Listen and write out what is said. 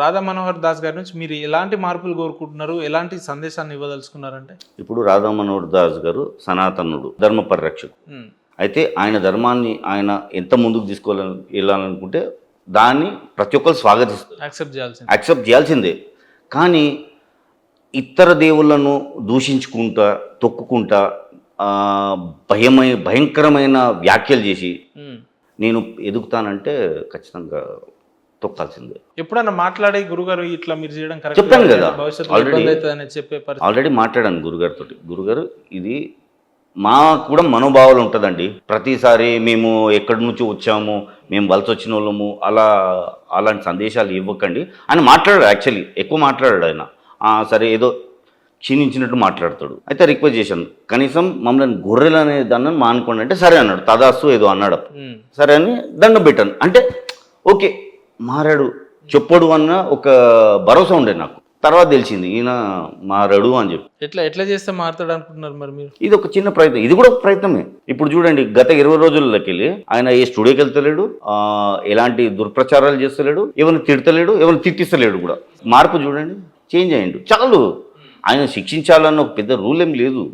రాధా మనోహర్ దాస్ గారి నుంచి మీరు ఎలాంటి మార్పులు కోరుకుంటున్నారు? ఎలాంటి సందేశాన్ని ఇవ్వదలుచుకున్నారంటే? ఇప్పుడు రాధా మనోహర్ దాస్ గారు సనాతనుడు ధర్మ పరిరక్షకుడు. ఉమ్, అయితే ఆయన ధర్మాన్ని ఆయన ఎంత ముందుకు తీసుకోవాలని వెళ్ళాలనుకుంటే దాన్ని ప్రతి ఒక్కరు స్వాగతిస్తారు. యాక్సెప్ట్ చేయాల్సింది. యాక్సెప్ట్ చేయాల్సిందే. కానీ ఇతర దేవుళ్ళను దూషించుకుంటా తొక్కుకుంటా భయమై భయంకరమైన వ్యాఖ్యలు చేసి. నేను ఎదుగుతానంటే ఖచ్చితంగా తొక్కాల్సిందే. ఎప్పుడన్నా మాట్లాడే గురుగారు ఇట్లా మీరు చేయడం కరెక్ట్ చెప్పాను కదా, చెప్పే ఆల్రెడీ మాట్లాడాను గురుగారితో గురుగారు ఇది మా కూడా మనోభావాలు ఉంటుందండి. ప్రతిసారి మేము ఎక్కడి నుంచి వచ్చాము మేము వలస వచ్చిన వాళ్ళము అలా అలాంటి సందేశాలు ఇవ్వకండి. ఆయన మాట్లాడాడు యాక్చువల్లీ ఎక్కువ మాట్లాడాడు ఆయన. "ఆ, సరే ఏదో క్షీణించినట్టు మాట్లాడతాడు. అయితే రిక్వెస్ట్ చేశాను కనీసం మమ్మల్ని గొర్రెలు అనే దాన్ని మానుకోండి. అంటే సరే అన్నాడు తదాస్తు ఏదో అన్నాడు. సరే అని దండం పెట్టాను. అంటే ఓకే మారాడు. చెప్పడు అన్న ఒక భరోసా ఉండే నాకు. తర్వాత తెలిసింది ఈయన మారాడు అని చెప్పి. ఎట్లా ఎట్లా చేస్తే మారుతాడు అనుకుంటున్నారు మరి మీరు? ఇది ఒక చిన్న ప్రయత్నం ఇది కూడా ఒక ప్రయత్నమే. ఇప్పుడు చూడండి గత ఇరవై రోజుల్లోకి వెళ్ళి ఆయన ఏ స్టూడియోకి వెళ్తలేడు ఎలాంటి దుర్ప్రచారాలు చేస్తలేడు ఎవరిని తిడతలేడు ఎవరిని తిట్టిస్తలేడు కూడా. మార్పు చూడండి చేంజ్ అయ్యిండు. చాలు. ఆయన శిక్షించాలన్న ఒక పెద్ద రూల్ ఏం లేదు.